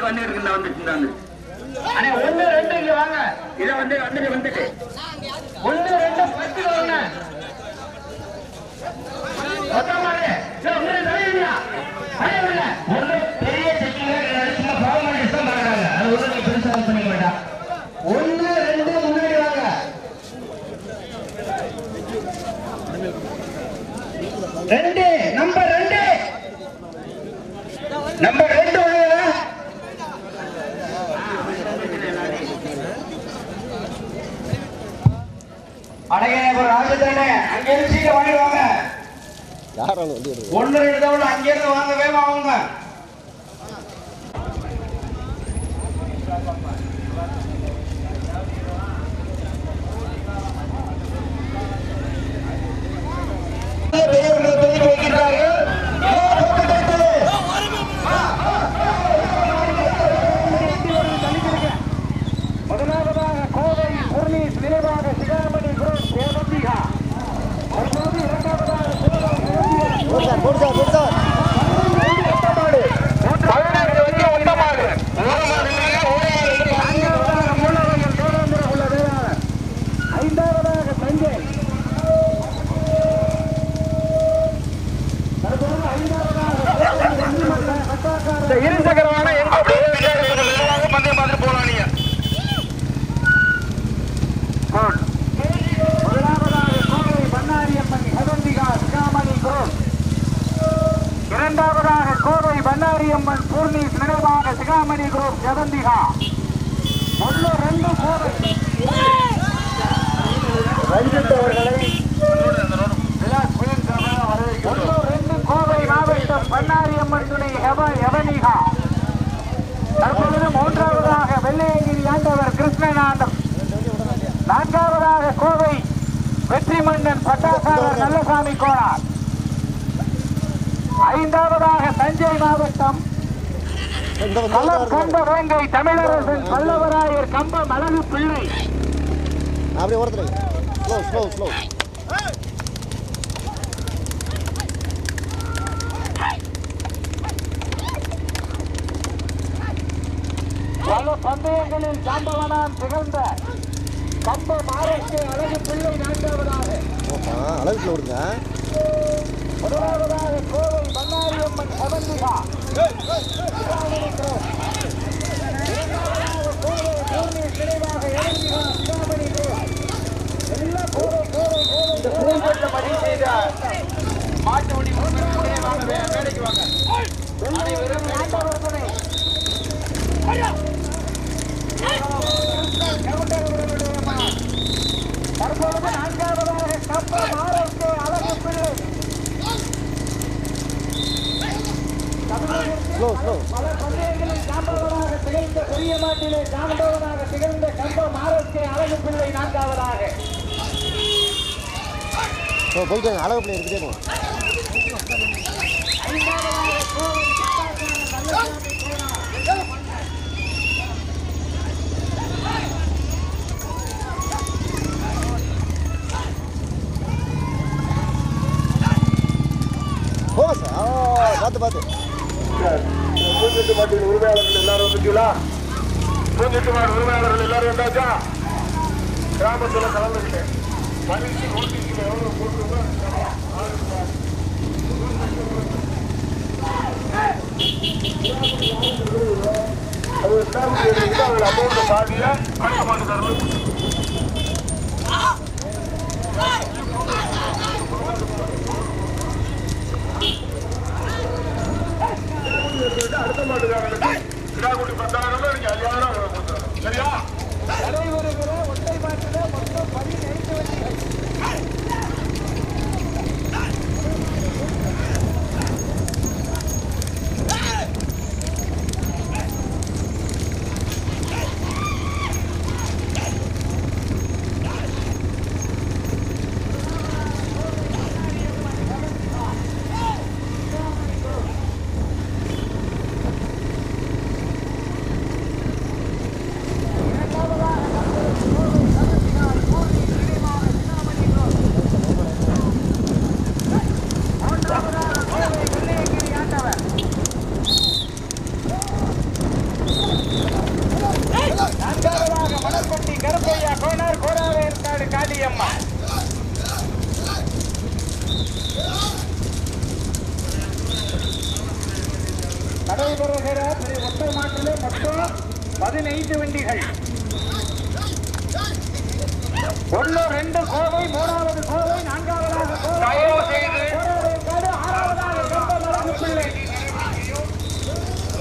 மாட்டுக்கு வந்து இருக்கு இந்த வந்துட்டு இந்த வந்து அண்ணே ஒண்ணு ரெண்டு இங்க வாங்க. இதை வந்து வந்துட்டு வந்துட்டு ஒண்ணு ரெண்டு பத்து வாங்க மொத்தமாவே சரி, ஒண்ணு ரெண்டு தலைவலியா? தலைவலியா? ஒண்ணு பெரிய செக்கிங்க சும்மா ஃபார்மாலிட்டிஸ் தான் பார்க்கறாங்க அது ஒண்ணு நீ பெருசா இது பண்ணிக்க வேண்டாம் ஒண்ணு ரெண்டு முன்னாடி வாங்க ரெண்டு நம்பர் ரெண்டு நம்பர் ரெண்டு வாங்க ஒரு ராஜதானே அங்க இருந்து சீக்கிரம் வாங்கிடுவாங்க ஒண்ணு ரெண்டு தவிர அங்க இருந்து வாங்க வேகமா வாங்க பெரியவர்கள் தெரிந்து வைக்கிறார்கள் முதலாவதாக கோவை குர்னீஸ் நினைவாக சிகாமணி குரு தேவந்திகா அப்போது இரண்டாவதாக சிவகாமி போடு சார் போடு சார் போடு சார் பதினெட்டு வந்து ஒட்டமாடு நான்காவதாக மூலவர்கள் சோழந்திர உள்ள வேளாளர் ஐந்தாவதாக சஞ்சய் தற்போது ஐந்தாவதாக இந்த இருசக்கரமான எங்க பந்தயம் பார்த்துட்டு போலாம் நீங்க முதலாவதாக கோவை பண்ணாரியம்மன் ஹெவந்திகா சிகாமணி குரோஸ் இரண்டாவதாக கோவை பண்ணாரியம்மன் பூர்ணிஸ் நினைவாக சிகாமணி குரூப் ஜெகந்திகா ஒன்று ரெண்டு கோவை ரஞ்சித் அவர்களை விலாஸ் குயின் சார்பாக வரவேற்கிறோம். ஒன்று ரெண்டு கோவை மாவட்டம் பண்ணாரியம்மன் துணை ஹெவ எவனிகா தற்பொழுது மூன்றாவதாக வெள்ளையங்கிரி ஆண்டவர் கிருஷ்ணனாண்டம் நான்காவதாக கோவை வெற்றி மன்னன் பட்டாசாரர் நல்லசாமி கோனார் ஐந்தாவதாக தஞ்சை மாவட்டம் களம் கண்ட வேங்கை தமிழரசன் பல்லவராயர் கம்பம் அழகு பிள்ளை. அப்படியே ஓரத்தில் ஸ்லோ ஸ்லோ ஸ்லோ பல பந்தயங்களில் சாம்பவனான் திகழ்ந்த கம்பம் ஆரோக்கிய அழகு பிள்ளை அளவுக்கு விடுங்க முதலாவதாக கோவை பண்ணாரியம்மன் சவந்திகா மாட்டு வண்டி வேலைக்கு வாங்க துணை தற்பொழுது நான்காவதாக ஆரோக்கிய அழகு பிள்ளை பல பந்தயங்களில் சாம்பவனாக திகழ்ந்த பெரிய சாம்பவனாக திகழ்ந்த கம்பம் ஆரோக்கிய அழகு பிள்ளை நான்காவதாக போயிட்டு பிள்ளை எடுத்துட்டே போங்க ஐந்தாவதாக கோவை சித்தாசான நல்லசாமி கோனார். போங்க சார் ஆ பார்த்து பார்த்து. பூஞ்செட்டு மாட்டின் உரிமையாளர்கள் எல்லாரும் வந்துட்டீங்களா? பூஞ்செட்டு மாடு உரிமையாளர்கள் எல்லாரும் வந்தாச்சா? கிராமத்துல கலந்துக்கிட்டேன் மணிக்கு நோட்டீஸ்ல எவ்வளவு போட்டுருக்கோ அது ஸ்டாம்ப் எழுதிட்டு அதில் அமௌண்ட் பாதியா? அடுத்த மாட்டு தரணும் அடுத்த மாட்டுக்காரனுக்கு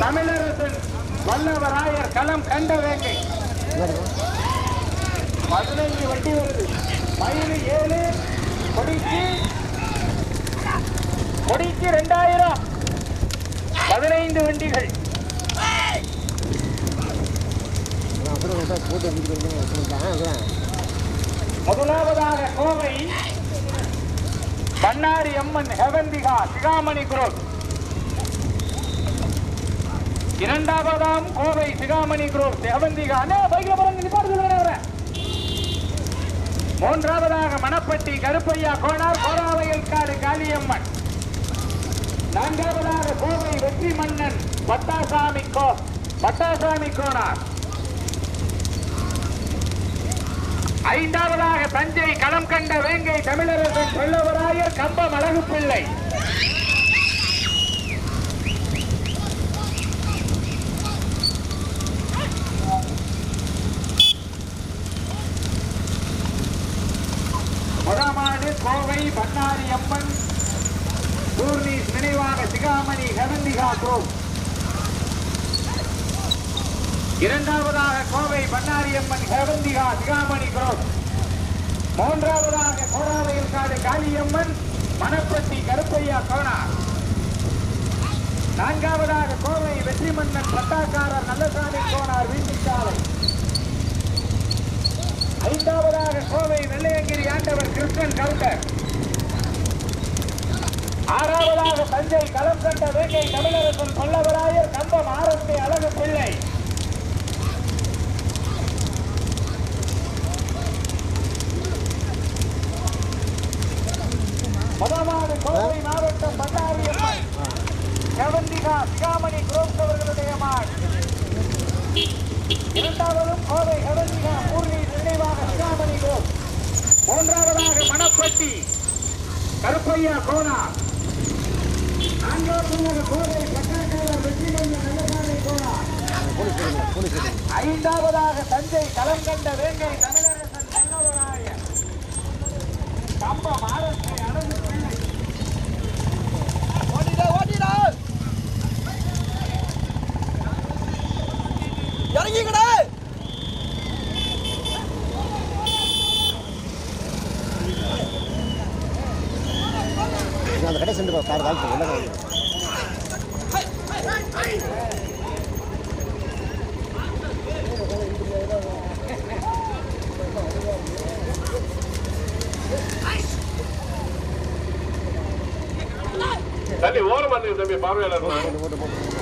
தமிழரசன் வல்லவராயர் களம் கண்ட வேங்கை. பதினைஞ்சு வண்டி வருது. மயில் ஏழு கொடிக்கு கொடிக்கு ரெண்டாயிரம். பதினைந்து வண்டிகள். முதலாவதாக கோவை பண்ணாரி அம்மன் ஹெவந்திகா சிகாமணி குரோத் இரண்டாவதாம் கோவை சிகாமணி குரூப் செவந்திகா அண்ணா பைக்கில் போறாங்க நிப்பாடு மூன்றாவதாக மணப்பட்டி கருப்பையா கோனார் கோராவையல் காடு காளியம்மன். நான்காவதாக கோவை வெற்றி மன்னன் பட்டாசாமி கோ பட்டாசாமி கோனார். ஐந்தாவதாக தஞ்சை களம் கண்ட வேங்கை தமிழரசன் சொல்லவராயர் கம்பம் அழகு பிள்ளை முதமாடு கோவை பண்ணாரி அம்மன் பூர்ணீஸ் நினைவாக சிகாமணி ஹெவந்திகா இரண்டாவதாக கோவை பண்ணாரியம்மன் ஹெவந்திகா சிகாமணி குரோஸ். மூன்றாவதாக கோராவையில் காடு காளியம்மன் மணப்பட்டி கருப்பையா கோனா நான்காவதாக கோவை வெற்றி மன்னன் பட்டாக்காரர் நல்லசாமி கோனார் வீட்டுச்சாலை ஐந்தாவதாக கோவை வெள்ளையங்கிரி ஆண்டவர் கிருஷ்ணன் கவுண்டர். ஆறாவதாக தஞ்சை களம் கண்ட வேங்கை தமிழரசன் பல்லவராயர் கம்பம் ஆரம்பி அழகு பிள்ளை. முதலாவது கோவை மாவட்டம் பண்டாரியம்மன் செவந்திகா சிகாமணி குரோஸ் அவர்களுடைய மாட். இரண்டாவதும் கோவை செவந்திகா பூர்ணி நினைவாக சிகாமணி குரோஸ். மூன்றாவதாக மணப்பட்டி. கருப்பையா கோனா நான்காவதாக கோவை பட்டாக்காரர் வெற்றிமன்ற நல்லசாமி கோனா போலீஸ் ஸ்டேஷன் போலீஸ் ஸ்டேஷன் ஐந்தாவதாக தஞ்சை களம் கண்ட வேங்கை தமிழரசன் மன்னவராயர் கம்பம் ஆரம்பி அழகு பிள்ளை ஓடிடா ஓடிடா இறங்கிக்கடா அந்த கடை சென்று கார் கால் எல்லாம் கால் தம்பி ஓரமா தம்பி பார்வையாளர்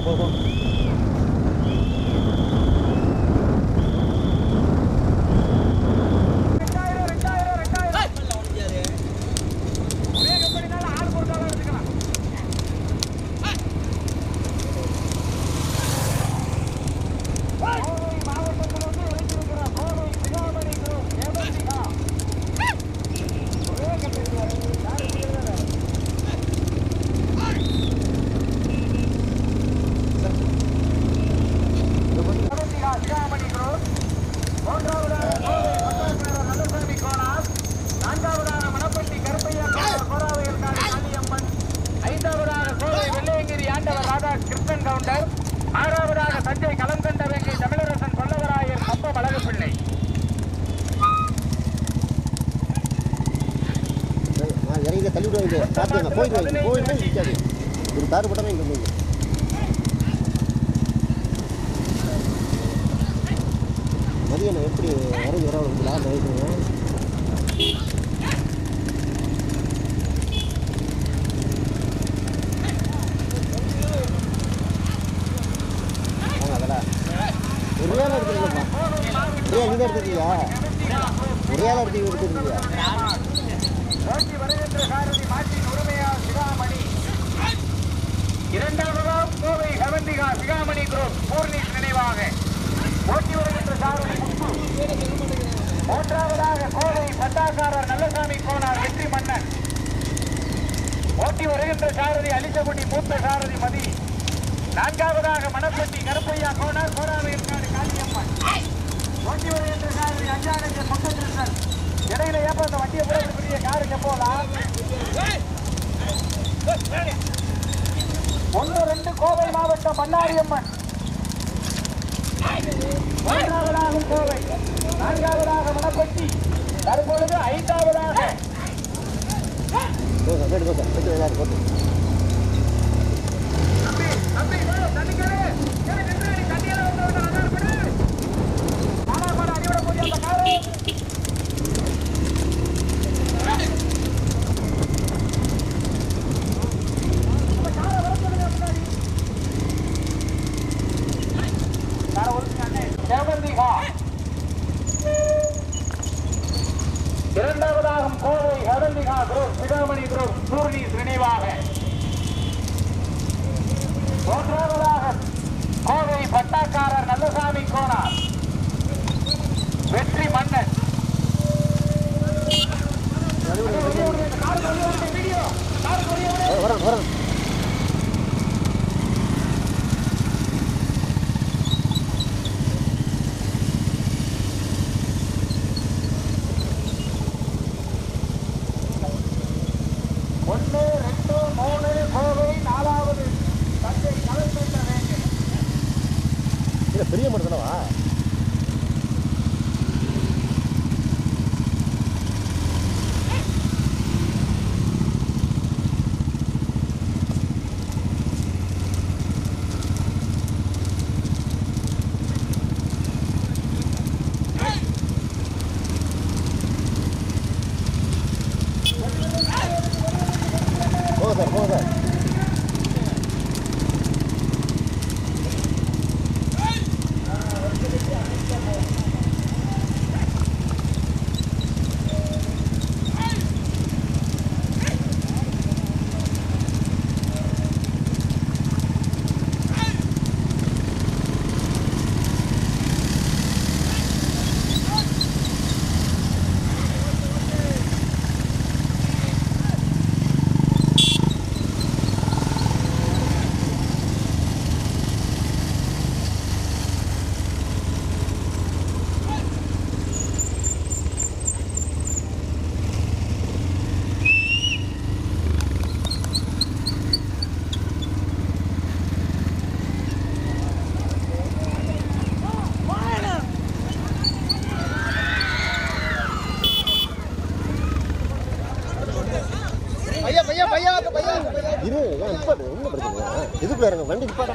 不不不 இங்கே பார்த்துங்க போயிட்டு வாங்க போயிட்டு நிற்காது ஒரு தாறு பட்டமே இங்கே வந்து மதியம் எப்படி இறங்கி வர வாங்க அதெல்லாம் ஒரே ஆள் எடுத்துருக்கீங்கப்பா ஒரே ஆள் எடுத்து எடுத்துருக்கீங்க ஓட்டி வருகின்ற சாரதி மாட்டின் உரிமையார் சிகாமணி இரண்டாவதாம் கோவை ஹெவந்திகா சிகாமணி குரூப் பூர்ணிஷ் நினைவாக. ஓட்டி வருகின்ற சாரதி முத்து. மூன்றாவதாக கோவை பட்டாக்காரர் நல்லசாமி கோனார் வெற்றி மன்னன். ஓட்டி வருகின்ற சாரதி அலிசகுடி மூத்த சாரதி மதி. நான்காவதாக மணப்பட்டி கருப்பையா கோனார் இருக்காரு காளியம்மன். ஓட்டி வருகின்ற சாரதி அஞ்சானந்த முத்தகிருஷ்ணன். இடையில ஏப்ப அந்த வண்டியை கூட பெரிய காருங்க போலாம். ஒன்று ரெண்டு கோவை மாவட்டம் பண்ணாரியம்மன் மூன்றாவதாக கோவை. நான்காவதாக மணப்பட்டி. தற்பொழுது ஐந்தாவதாக. போங்க போயிட்டு போங்க போயிட்டு எல்லாரும் போட்டு தம்பி, தம்பி, வா, தண்ணிக்கவே. ஏய், நின்று, நீ தண்ணியெல்லாம் வந்து வந்து நல்லா இருக்கணும். மாமா, மாமா, அடியோட போய் அந்த காரு. அந்த காரை வர சொல்லுங்க முன்னாடி. காரை ஒதுக்குங்க, அண்ணே. செவந்திகா. இரண்டாவதாக கோவை ஹரந்திகா குரூப் சிகாமணி குரூப் பூர்ணி நினைவாக மூன்றாவதாக கோவை பட்டாக்காரர் நல்லசாமி கோனார். வெற்றி மன்னன். வீடியோ வரேன் வரேன் ஒன்று ரெண்டு மூணு கோவை நாலாவது தஞ்சை கலந்துள்ள வேண்டும் இல்லை பெரிய மரம் தானவா போங்க சார் போங்க சார் இரு ஏன் ஒன்றும் பிரச்சனை இதுக்குள்ள இறங்க? வண்டி நிப்பாட்ட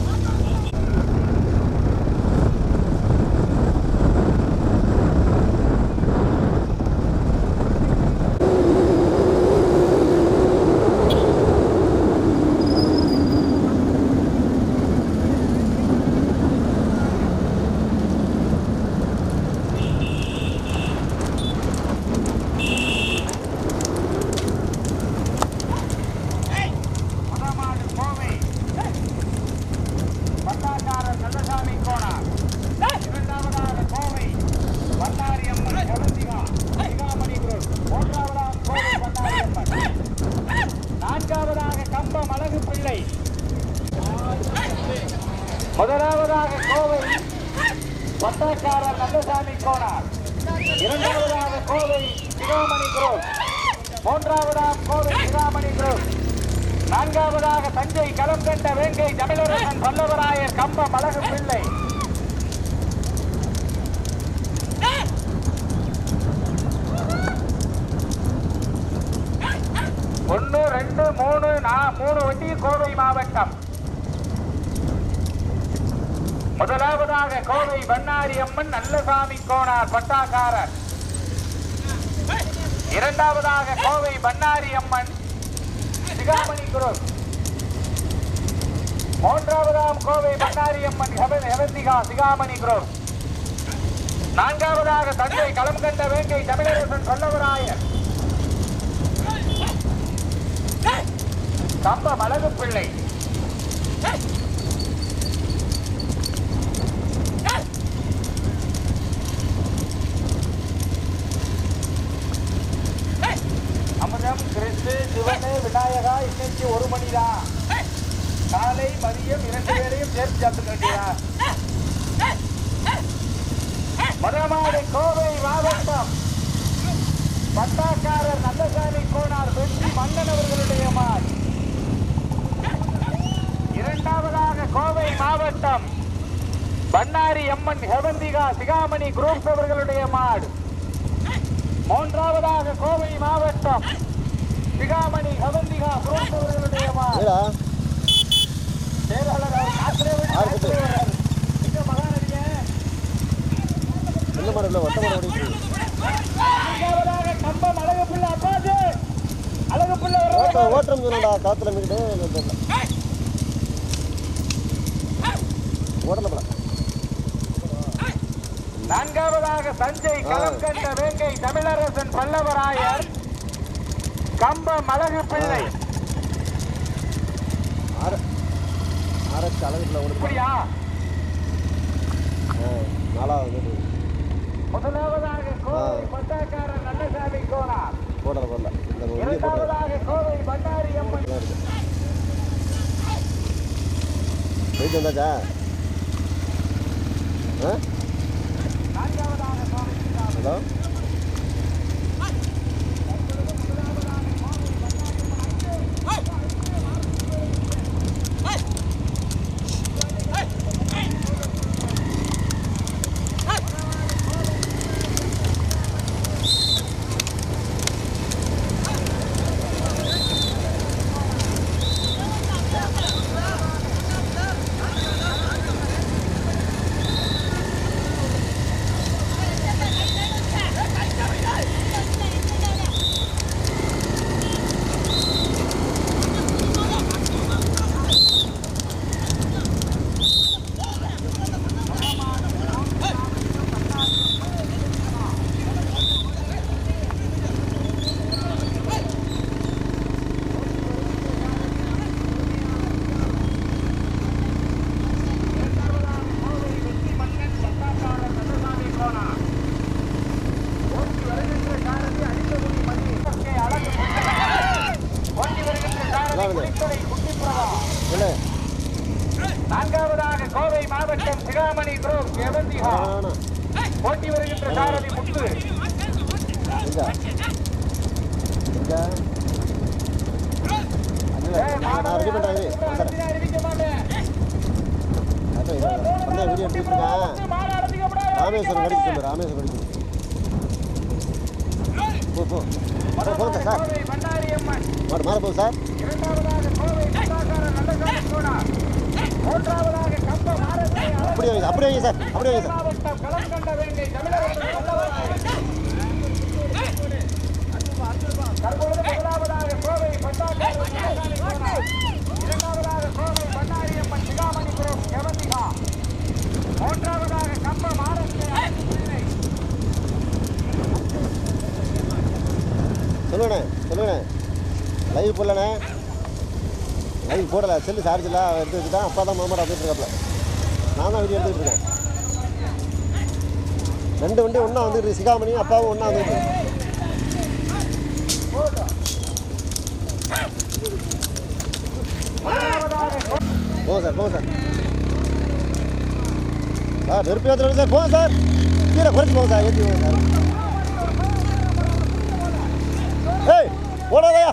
கந்தசாமி கோனார். இரண்டாவதாக கோவை சிகாமணி குரூப். மூன்றாவதாக கோவை சிகாமணி குரூப். நான்காவதாக தஞ்சை களம் கண்ட வேங்கை தமிழரசன் வல்லவராயர் கம்ப மலகு பிள்ளை. ஒன்று ரெண்டு மூணு நா- மூணு வண்டி கோவை மாவட்டம். முதலாவதாக கோவை பண்ணாரி அம்மன் நல்லசாமி கோனார் பட்டாக்காரர் இரண்டாவதாக கோவை பண்ணாரி அம்மன் சிகாமணி குரு மூன்றாவதாம் கோவை பண்ணாரி அம்மன் ஹெவந்திகா சிகாமணி குரு நான்காவதாக தஞ்சை களம் கண்ட வேங்கை தமிழரசன் சொல்லவராயர் கம்ப மலகு பிள்ளை சேர்த்து சாப்பிட்டு வேண்டியதா மதமாடு கோவை மாவட்டம். பட்டாக்காரர் நல்லசாமி கோனார் வெற்றி மன்னன் அவர்களுடைய மாடு இரண்டாவதாக கோவை மாவட்டம். பண்ணாரி அம்மன் ஹெவந்திகா சிகாமணி குரூப்ஸ் அவர்களுடைய மாடு மூன்றாவதாக கோவை மாவட்டம். சிகாமணி ஹெவந்திகா குரூப்ஸ் அவர்களுடைய மாடு எந்த மரம் இல்லை ஒட்ட மரம் ஓட்ட. ஓட்டம் சொன்னடா காத்துல மீட்டு ஓடல போல. நான்காவதாக தஞ்சை களம் கண்ட வேங்கை தமிழரசன் பல்லவராயர் கம்பம் அழகு பிள்ளை. ஆரச்சு அழகுல ஓடுது இப்படியா ஆ, நாலாவது. முதலாவதாக கோவை ஆ. பட்டாக்காரன் நல்லசாமி கோனார் போடல போடல. இந்த இரண்டாவதாக கோவை பண்டாரி அம்மன். போயிட்டு வந்தாச்சா. ஹலோ? நான்காவதாக கோவை மாவட்டம் சிகாமணி குரூப் எவந்திகா ஓட்டி வருகின்ற சாரதி முத்து. ராமேஸ்வரம் கடிச்சு ராமேஸ்வரம் கடிச்சு போ போ. போ போங்க சார். கோவை பண்ணாரி அம்மன். மாடு மேலே போகுது சார் இரண்டாவதாக கோவை பட்டாக்காரர் நல்லசாமி கோனார் மூன்றாவதாக கம்பம் ஆரத்தி அப்படியே அப்படியே சார் அப்படியே சார். கண்ட தற்பொழுது முதலாவதாக கோவை பட்டாக்காரர் இரண்டாவதாக கோவை பண்ணாரியம்மன் சிகாமணிபுரம் கெவந்திகா மூன்றாவதாக கம்பம் ஆரத்தி சொல்லுண்ணே சொல்லுண்ணே லைவ் போடலண்ணே. லைவ் போடலை. செல்லு சார்ஜ் இல்லை. எடுத்து வச்சுட்டா அப்பா தான் மாமா வந்துட்டு இருக்காப்ல நான் தான் வீடியோ எடுத்துக்கிட்டு இருக்கேன். ரெண்டு வண்டி ஒன்றா வந்துட்டு சிகாமணியும் சிகாமணி அப்பாவும் ஒன்றா வந்துட்டு போ போங்க சார் போங்க சார். சார் நெருப்பு ஏற்றுறோம் சார். போங்க சார். கீழே குறைச்சி போங்க சார். ஏற்றி போங்க சார். ஏய் போடாதயா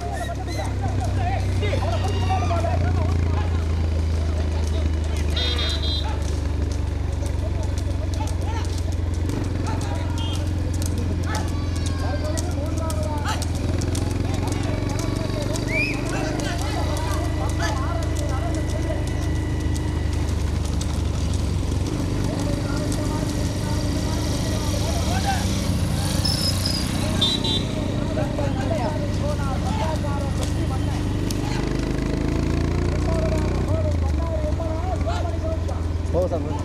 போங்க சார் போங்க.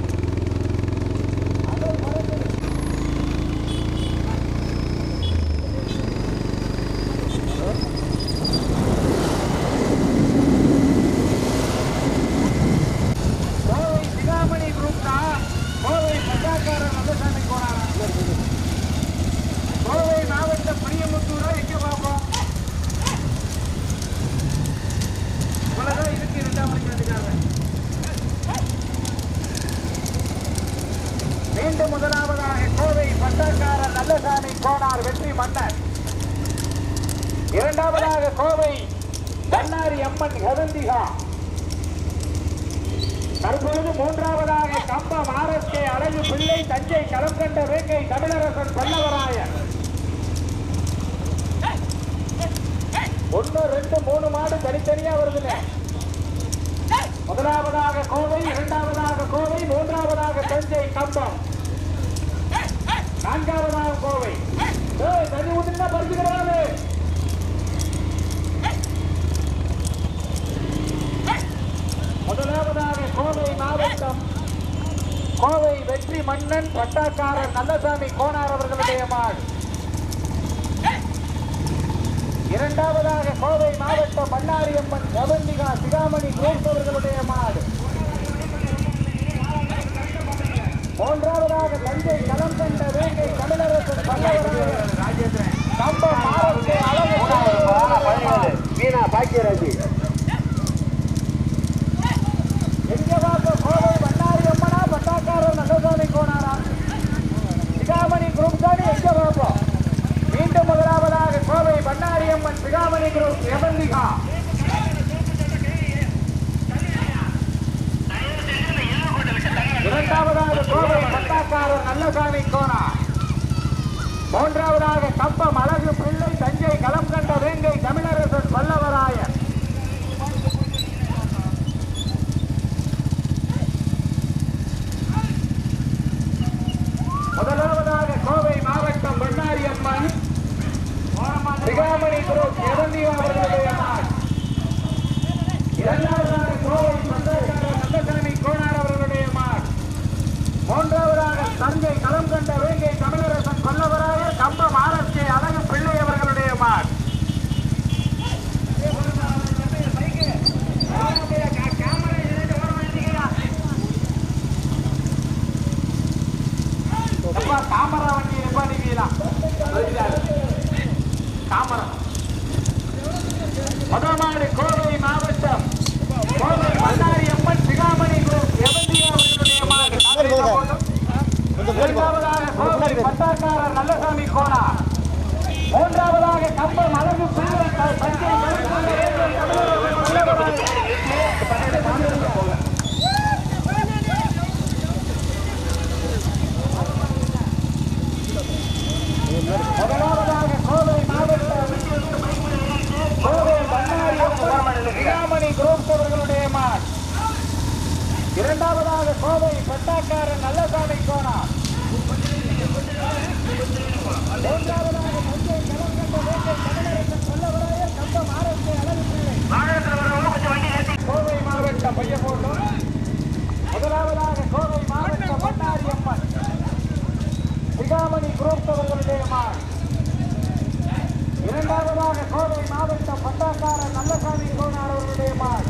கோவை சிகாமணி குரூப் தான் கோவை பட்டாக்காரர் நல்லசாமி கோனாரா கோவை மாவட்டம் பிரியமுத்தூரா எங்க பார்ப்போம் இவ்வளவுதான் இருக்கு இரண்டாம் மணிக்கிறதுக்காக மீண்டும் முதலாவதாக கோவை பட்டாக்காரர் நல்லசாமி கோனார் வெற்றி மன்னர் இரண்டாவதாக கோவை கண்ணாரி அம்மன் கதந்திகா தற்பொழுது மூன்றாவதாக கம்பம் ஆர்எஸ்கே அழகு பிள்ளை தஞ்சை களம் கண்ட வேங்கை தமிழரசன் பல்லவராயன் ஒன்று ரெண்டு மூணு மாடு தனித்தனியா வருதுங்க. முதலாவதாக கோவை இரண்டாவதாக கோவை மூன்றாவதாக தஞ்சை கம்பம். நான்காவதாக கோவை. தனி தண்ணி ஊத்துனா பறிச்சுக்கிறாரு முதலாவதாக கோவை மாவட்டம் கோவை வெற்றி மன்னன் பட்டாக்காரர் நல்லசாமி கோனார் அவர்களுடைய மாடு. இரண்டாவதாக கோவை மாவட்டம் மன்னாரியம்மன் கவந்திகா சிகாமணி குரூப் அவர்களுடைய மாடு. மூன்றாவதாக தஞ்சை களம் கண்ட வேங்கை தமிழரசன் பல்லவராயன் ராஜேந்திரன் கம்பம் மாவட்ட அழகு மீனா பாக்கியராஜி எங்க பார்க்க கோவை பண்ணாரி அம்மனா பட்டாக்காரர் நல்லசாமி கோனாரா சிகாமணி குரூப் தானே எங்க பார்ப்போம் மீண்டும் முதலாவதாக கோவை பண்ணாரி அம்மன் சிகாமணி குரூப் எமந்திகா இரண்டாவதாக கோவை பட்டாக்காரர் நல்லசாமி கோனா மூன்றாவதாக கப்பம் அழகு பிள்ளை தஞ்சை களம் கண்ட வேங்கை தமிழரசன் பல்லவராயன் முதலாவதாக கோவை மாவட்டம் பண்ணாரி அம்மன் சிகாமணி குரூப் எவந்தியா அவர்களுடைய நாள் இரண்டாவதாக கோவை பந்தக்காரர் நல்லசாமி கோனார் அவர்களுடைய மாள் மூன்றாவதாக களம் கண்ட வேங்கை தமிழரசன் கொல்லவராயர் கம்பம் ஆர்எஸ்கே அழகு பிள்ளை அவர்களுடைய மாள் தாமரா தாமரை வண்டி நிப்பாட்டிக்கிறீங்களா தாமரை. முதமாடு கோவை மாவட்டம் கோவை மன்னாரி அம்மன் சிகாமணி குரூப் எவந்தியா அவர்களுடைய மாடு கொஞ்சம் முன்னாடி போ. இரண்டாவதாக கோவை பட்டாக்காரர் நல்லசாமி கோனா மூன்றாவதாக கம்பம் அழகு முதலாவதாக கோவை கோவை பண்ணாரி இரண்டாவதாக கோவை பட்டாக்காரன் நல்லசாமி கோனா மூன்றாவதாக தஞ்சை கலங்கண்ட வேட்டை கடலரசன் சொல்லவராய கம்பம் ஆரம்பித்து கோவை மாவட்டம் பையபோட்டம் முதலாவதாக கோவை மாவட்டம் பண்டாரி அம்மன். சிகாமணி குரூப் இரண்டாவதாக கோவை மாவட்டம் பட்டாக்காரன் நல்லசாமி கோனார் அவர்களுடைய மான்.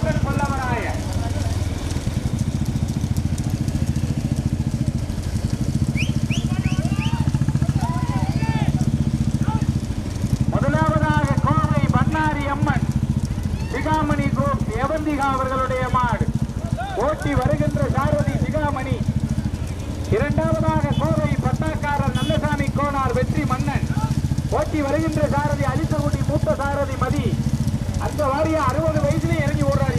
இரண்டாவதாக கோவை பட்டாக்காரர் நல்லசாமி கோனார் வெற்றி மன்னன். ஓட்டி வருகின்ற சாரதி அலிசகுடி மூத்த சாரதி மதி. அந்த வாரியா அறுபது வயசுல இறங்கி ஓடுறாரு